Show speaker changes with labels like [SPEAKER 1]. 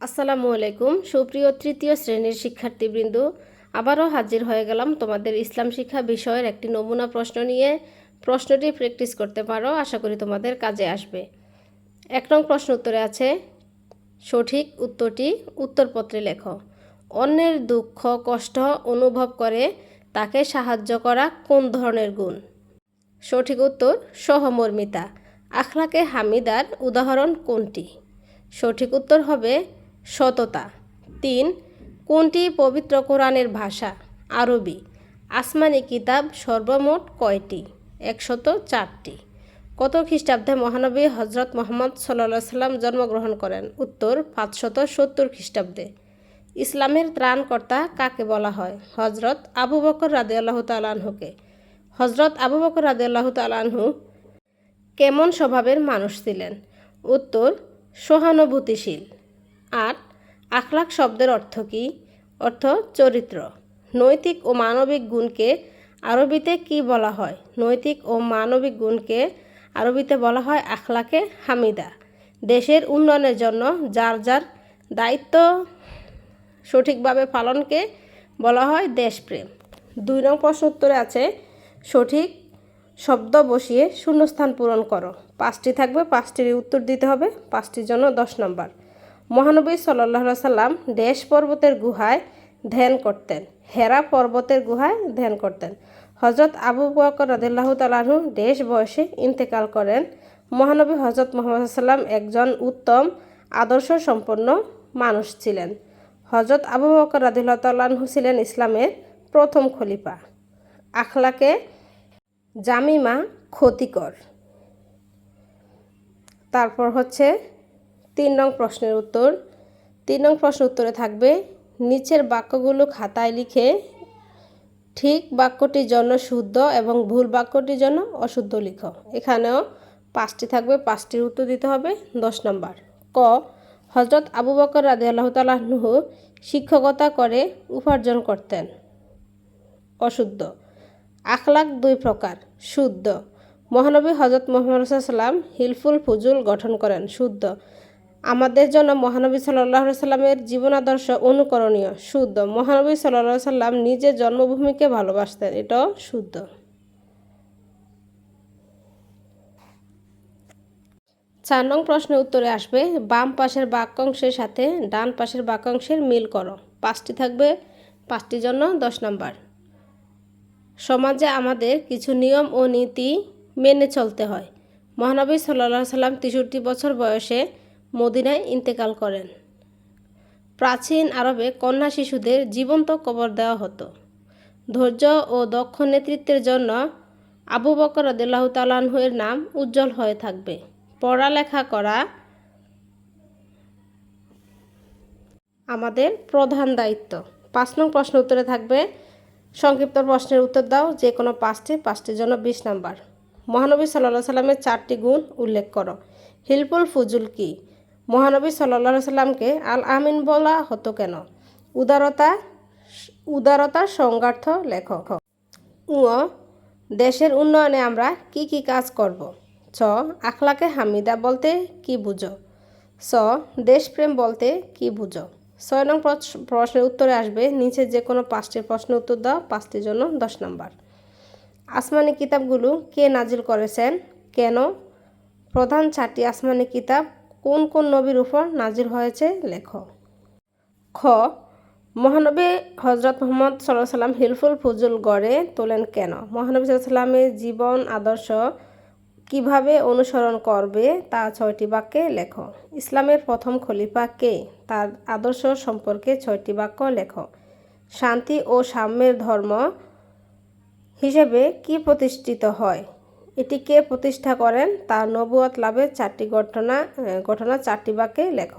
[SPEAKER 1] আসসালামু আলাইকুম। সুপ্রিয় তৃতীয় শ্রেণির শিক্ষার্থীবৃন্দ, আবারও হাজির হয়ে গেলাম তোমাদের ইসলাম শিক্ষা বিষয়ের একটি নমুনা প্রশ্ন নিয়ে। প্রশ্নটি প্র্যাকটিস করতে পারো, আশা করি তোমাদের কাজে আসবে। এক নং প্রশ্ন উত্তরে আছে, সঠিক উত্তরটি উত্তরপত্রে লেখো। অন্যের দুঃখ, কষ্ট অনুভব করে তাকে সাহায্য করা কোন ধরনের গুণ? সঠিক উত্তর, সহমর্মিতা। আখলাকে হামিদার উদাহরণ কোনটি? সঠিক উত্তর হবে সততা। তিন, কোনটি পবিত্র কোরআনের ভাষা? আরবি। আসমানি কিতাব সর্বমোট কয়টি? একশত চারটি। কত খ্রিস্টাব্দে মহানবী হজরত মোহাম্মদ সাল্লা সাল্লাম জন্মগ্রহণ করেন? উত্তর, পাঁচশত সত্তর খ্রিস্টাব্দে। ইসলামের ত্রাণকর্তা কাকে বলা হয়? হজরত আবু বকর রাদে আল্লাহ তালানহুকে হজরত আবু বকর রাদে আল্লাহ তালানহু কেমন স্বভাবের মানুষ ছিলেন? উত্তর, সহানুভূতিশীল। আর আখলাক শব্দের অর্থ কী? অর্থ চরিত্র। নৈতিক ও মানবিক গুণকে আরবিতে কি বলা হয়? নৈতিক ও মানবিক গুণকে আরবিতে বলা হয় আখলাকে হামিদা। দেশের উন্নয়নের জন্য যার যার দায়িত্ব সঠিকভাবে পালনকে বলা হয় দেশপ্রেম। দুই নং প্রশ্ন উত্তরে আছে, সঠিক শব্দ বসিয়ে শূন্যস্থান পূরণ করো। পাঁচটি থাকবে পাঁচটির উত্তর দিতে হবে, পাঁচটির জন্য দশ নম্বর। মহানবী সাল্লাহ সাল্লাম দেশ পর্বতের গুহায় ধ্যান করতেন, হেরা পর্বতের গুহায় ধ্যান করতেন। হজরত আবু বকর রদুল্লাহ তালাহু দেশ বয়সে ইন্তেকাল করেন। মহানবী হজরত মোহাম্মদ সাল্লাম একজন উত্তম আদর্শ সম্পন্ন মানুষ ছিলেন। হজরত আবু বকর রাদিল্লাহ তাল্লাহু ছিলেন ইসলামের প্রথম খলিফা। আখলাকে জামিমা ক্ষতিকর। তারপর হচ্ছে তিন নং প্রশ্নের উত্তর। তিন নং প্রশ্ন উত্তরে থাকবে, নিচের বাক্যগুলো খাতায় লিখে ঠিক বাক্যটির জন্য শুদ্ধ এবং ভুল বাক্যটির জন্য অশুদ্ধ লিখো। এখানেও পাঁচটি থাকবে, পাঁচটির উত্তর দিতে হবে, দশ নম্বর। ক হজরত আবু বকর রাজি আল্লাহ তালাহনুহ শিক্ষকতা করে উপার্জন করতেন। অশুদ্ধ। আখলাক দুই প্রকার, শুদ্ধ। মহানবী হজরত মোহাম্মদ সাল্লাম হিলফুল ফুজুল গঠন করেন, শুদ্ধ। আমাদের জন্য মহানবী সাল্লাহ সাল্লামের জীবন আদর্শ অনুকরণীয়, শুদ্ধ। মহানবী সাল্লাহ সাল্লাম নিজের জন্মভূমিকে ভালোবাসতেন, এটাও শুদ্ধ। চার নং প্রশ্নের উত্তরে আসবে, বাম পাশের বাক্যাংশের সাথে ডান পাশের বাক্যাংশের মিল করো। পাঁচটি থাকবে পাঁচটির জন্য দশ নম্বর। সমাজে আমাদের কিছু নিয়ম ও নীতি মেনে চলতে হয়। মহানবী সাল্লা সাল্লাম তেষট্টি বছর বয়সে মদিনায় ইন্তেকাল করেন। প্রাচীন আরবে কন্যা শিশুদের জীবন্ত কবর দেওয়া হতো। ধৈর্য ও দক্ষ নেতৃত্বের জন্য আবু বকর আদিল্লাহ তালাহুয়ের নাম উজ্জ্বল হয়ে থাকবে। পড়ালেখা করা আমাদের প্রধান দায়িত্ব। পাঁচ নং প্রশ্ন উত্তরে থাকবে। সংক্ষিপ্ত প্রশ্নের উত্তর দাও, যে কোনো পাঁচটি, পাঁচটির জন্য বিশ নাম্বার। মহানবী সাল্লাহ সাল্লামের চারটি গুণ উল্লেখ করো। হিলপুল ফুজুল কি? মহানবী সাল্লাহ সাল্লামকে আল আমিন বলা হতো কেন? উদারতা উদারতার সংজ্ঞার্থ লেখক। উ দেশের উন্নয়নে আমরা কি কি কাজ করব? চ আখলাকে হামিদা বলতে কি বুঝো? স দেশপ্রেম বলতে কি বুঝো? ছয় নং প্রশ্নের উত্তরে আসবে, নিচে যে কোনো পাঁচটি প্রশ্নের উত্তর দাও, পাঁচটির জন্য দশ নম্বর। আসমানি কিতাবগুলো কে নাজিল করেছেন? কেন? প্রধান চারটি আসমানি কিতাব কোন কোন নবীর উপর নাজির হয়েছে লেখ খ, মহানবী হজরত মোহাম্মদ সাল্লাহ সাল্লাম হিলফুল ফুজুল গড়ে তোলেন কেন? মহানবী সাল্লামের জীবন, আদর্শ কীভাবে অনুসরণ করবে তা ছয়টি বাক্যে লেখ। ইসলামের প্রথম খলিফা কে? তার আদর্শ সম্পর্কে ছয়টি বাক্য লেখ। শান্তি ও সাম্যের ধর্ম হিসেবে কি প্রতিষ্ঠিত হয়? এটি কে প্রতিষ্ঠা করেন তা নবুয়ত লাভের চারটি ঘটনা ঘটনা চারটি বাক্যে লেখ